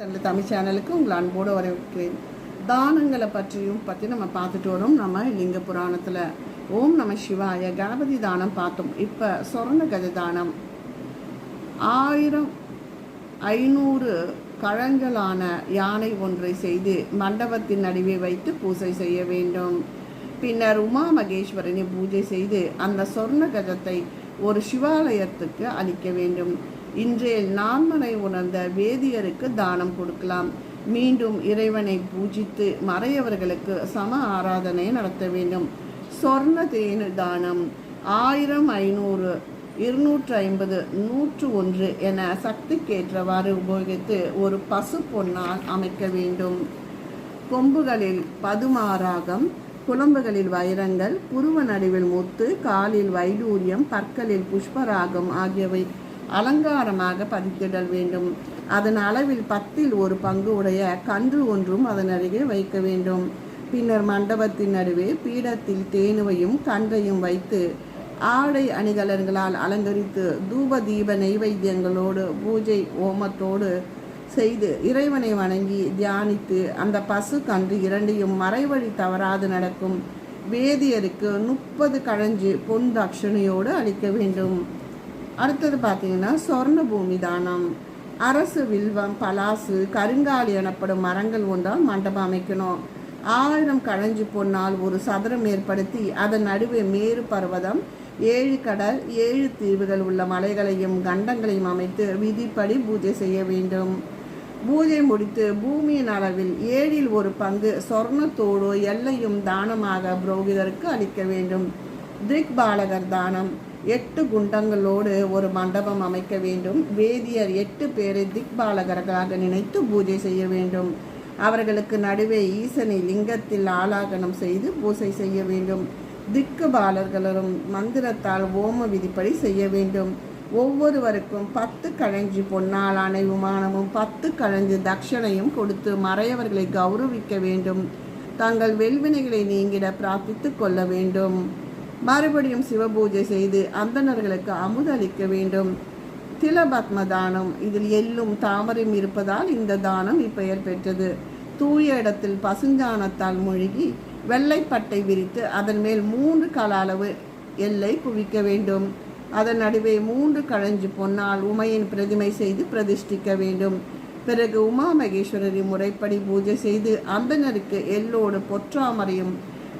தனது தமிழ் சேனலுக்கு உங்களை அன்போடு வரவேற்கிறேன். தானங்களை பற்றியும் பற்றி நம்ம பார்த்துட்டு வரோம். நம்ம லிங்க புராணத்தில் ஓம் நம சிவாய கணபதி தானம் பார்த்தோம். இப்போ சொர்ண கஜ தானம். ஆயிரம் ஐநூறு கழங்களான யானை ஒன்றை செய்து மண்டபத்தின் நடுவே வைத்து பூஜை செய்ய வேண்டும். பின்னர் உமா மகேஸ்வரனை பூஜை செய்து அந்த சொர்ண கஜத்தை ஒரு சிவாலயத்துக்கு அளிக்க வேண்டும். இன்றைய நான்மனை உணர்ந்த வேதியருக்கு தானம் கொடுக்கலாம். மீண்டும் இறைவனை பூஜித்து மறையவர்களுக்கு சம ஆராதனை நடத்த வேண்டும். சொர்ண தேனு தானம் ஆயிரம் ஐநூறு இருநூற்று ஐம்பது நூற்று ஒன்று என சக்திக்கேற்றவாறு உபயோகித்து ஒரு பசு பொன்னால் அமைக்க வேண்டும். கொம்புகளில் பதுமாராகம் குழம்புகளில் வைரங்கள் புருவ நடுவில் முத்து காலில் வைடூரியம் பற்களில் புஷ்பராகம் ஆகியவை அலங்காரமாக பதித்திடல் வேண்டும். அதன் அளவில் பத்தில் ஒரு பங்கு உடைய கன்று ஒன்றும் அதன் அருகே வைக்க வேண்டும். பின்னர் மண்டபத்தின் நடுவே பீடத்தில் தேனுவையும் கன்றையும் வைத்து ஆடை அணிகலன்களால் அலங்கரித்து தூப தீப நைவேத்தியங்களோடு பூஜை ஓமத்தோடு செய்து இறைவனை வணங்கி தியானித்து அந்த பசு கன்று இரண்டையும் மறைவழி தவறாது நடக்கும். வேதியருக்கு முப்பது கழஞ்சு பொன் தட்சணையோடு அளிக்க வேண்டும். அடுத்தது பார்த்தீங்கன்னா சொர்ண பூமி தானம். அரசு வில்வம் பலாசு கருங்காலி எனப்படும் மரங்கள் ஒன்றால் மண்டபம் அமைக்கணும். ஆயிரம் கழஞ்சி பொன்னால் ஒரு சதுரம் ஏற்படுத்தி அதன் நடுவே மேறு பர்வதம் ஏழு கடல் ஏழு தீவுகள் உள்ள மலைகளையும் கண்டங்களையும் அமைத்து விதிப்படி பூஜை செய்ய வேண்டும். பூஜை முடித்து பூமியின் அளவில் ஏழில் ஒரு பங்கு சொர்ணத்தோடு எல்லையும் தானமாக புரோகிதருக்கு அளிக்க வேண்டும். திக்பாலகர் தானம். எட்டு குண்டங்களோடு ஒரு மண்டபம் அமைக்க வேண்டும். வேதியர் எட்டு பேரை திக்பாலகர்களாக நினைத்து பூஜை செய்ய வேண்டும். அவர்களுக்கு நடுவே ஈசனை லிங்கத்தில் ஆலாகனம் செய்து பூஜை செய்ய வேண்டும். திக்குபாலர்களும் மந்திரத்தால் ஓம விதிப்படி செய்ய வேண்டும். ஒவ்வொருவருக்கும் பத்து கழஞ்சி பொன்னால் விமானமும் பத்து கழஞ்சு தட்சணையும் கொடுத்து மறையவர்களை கௌரவிக்க வேண்டும். தங்கள் வெல்வினைகளை நீங்கிட பிரார்த்தித்துக் கொள்ள வேண்டும். மறுபடியும் சிவபூஜை செய்து அந்தணர்களுக்கு அமுதளிக்க வேண்டும். திலபத்ம தானம். இதில் எள்ளும் தாமரையும் இருப்பதால் இந்த தானம் இப்பெயர் பெற்றது. தூய இடத்தில் பசுஞ்சாணத்தால் மூழ்கி வெள்ளைப்பட்டை விரித்து அதன் மேல் மூன்று கால அளவு எல்லை குவிக்க வேண்டும். அதன் நடுவே மூன்று கழஞ்சு பொன்னால் உமையின் பிரதிமை செய்து பிரதிஷ்டிக்க வேண்டும். பிறகு உமா மகேஸ்வரரி முறைப்படி பூஜை செய்து அந்தனருக்கு எல்லோடு பொற்றாமரையும்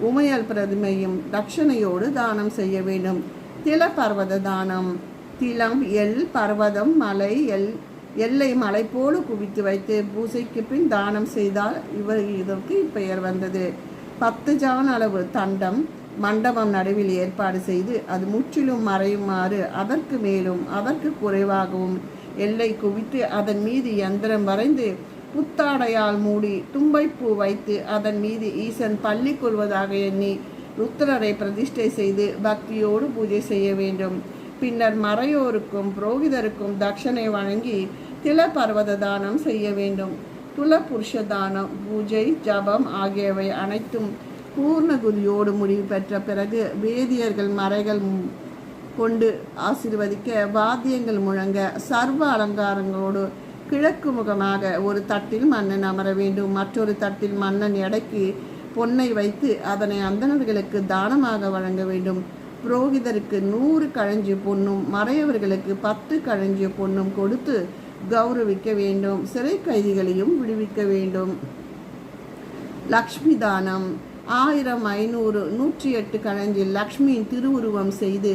உமையல் பிரதிமையும் தட்சணையோடு தானம் செய்ய வேண்டும். தில பர்வத தானம். திலம் எல் பர்வதம் மலை எல் எல்லை மலை போல குவித்து வைத்து பூஜைக்கு பின் தானம் செய்தால் இவர் இதற்கு இப்பெயர் வந்தது. பத்து ஜான் அளவு தண்டம் மண்டபம் நடுவில் ஏற்பாடு செய்து அது முற்றிலும் மறையுமாறு அதற்கு மேலும் அதற்கு குறைவாகவும் எல்லை குவித்து அதன் மீது யந்திரம் வரைந்து புத்தாடையால் மூடி தும்பைப்பூ வைத்து அதன் மீது ஈசன் பள்ளி கொள்வதாக எண்ணி ருத்ரரை பிரதிஷ்டை செய்து பக்தியோடு பூஜை செய்ய வேண்டும். பின்னர் மறையோருக்கும் புரோகிதருக்கும் தட்சணை வழங்கி தில பர்வத தானம் செய்ய வேண்டும். துல புருஷ தானம் பூஜை ஜபம் ஆகியவை அனைத்தும் பூர்ணகுதியோடு முடிவு பெற்ற பிறகு வேதியர்கள் மறைகள் கொண்டு ஆசிர்வதிக்க வாத்தியங்கள் முழங்க சர்வ அலங்காரங்களோடு கிழக்கு முகமாக ஒரு தட்டில் மன்னன் அமர வேண்டும். மற்றொரு தட்டில் மன்னன் எடைக்கு பொன்னை வைத்து அதனை அந்தணர்களுக்கு தானமாக வழங்க வேண்டும். புரோகிதருக்கு நூறு கழஞ்சி பொண்ணும் மறையவர்களுக்கு பத்து கழஞ்சி பொண்ணும் கொடுத்து கௌரவிக்க வேண்டும். சிறை கைதிகளையும் விடுவிக்க வேண்டும். லக்ஷ்மி தானம் ஆயிரம் ஐநூறு நூற்றி எட்டு கழஞ்சில் லக்ஷ்மியின் திருவுருவம் செய்து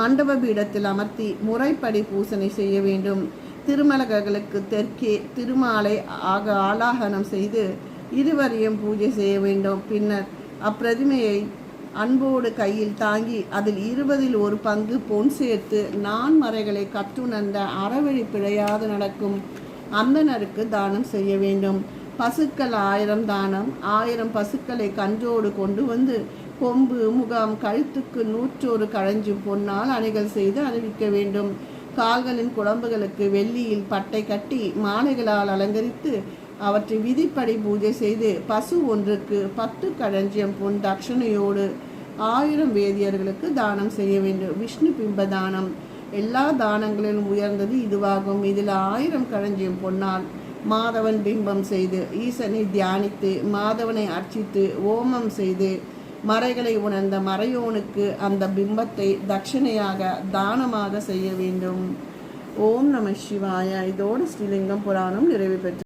மண்டப பீடத்தில் அமர்த்தி முறைப்படி பூசணை செய்ய வேண்டும். திருமலகர்களுக்கு தெற்கே திருமாலை ஆக ஆலாகனம் செய்து இருவரையும் பூஜை செய்ய வேண்டும். பின்னர் அப்பிரதிமையை அன்போடு கையில் தாங்கி அதில் இருபதில் ஒரு பங்கு பொன் சேர்த்து நான் மறைகளை கற்றுணர்ந்த அறவழி பிழையாது நடக்கும் அந்தனருக்கு தானம் செய்ய வேண்டும். பசுக்கள் ஆயிரம் தானம் ஆயிரம் பசுக்களை கன்றோடு கொண்டு வந்து கொம்பு முகாம் கழுத்துக்கு நூற்றோரு கழஞ்சு பொன்னால் அணிகள் செய்து அணிவிக்க வேண்டும். கால்களின் குழம்புகளுக்கு வெள்ளியில் பட்டை கட்டி மாலைகளால் அலங்கரித்து அவற்றை விதிப்படி பூஜை செய்து பசு ஒன்றுக்கு பத்து களஞ்சியம் பொன் தட்சணையோடு ஆயிரம் வேதியர்களுக்கு தானம் செய்ய வேண்டும். விஷ்ணு பிம்ப தானம். எல்லா தானங்களிலும் உயர்ந்தது இதுவாகும். இதில் ஆயிரம் களஞ்சியம் பொன்னால் மாதவன் பிம்பம் செய்து ஈசனை தியானித்து மாதவனை அர்ச்சித்து ஓமம் செய்து மறைகளை உணர்ந்த மறையோனுக்கு அந்த பிம்பத்தை தட்சிணையாக தானமாக செய்ய வேண்டும். ஓம் நம சிவாய. இதோடு ஸ்ரீலிங்கம் புராணம் நிறைவு பெற்று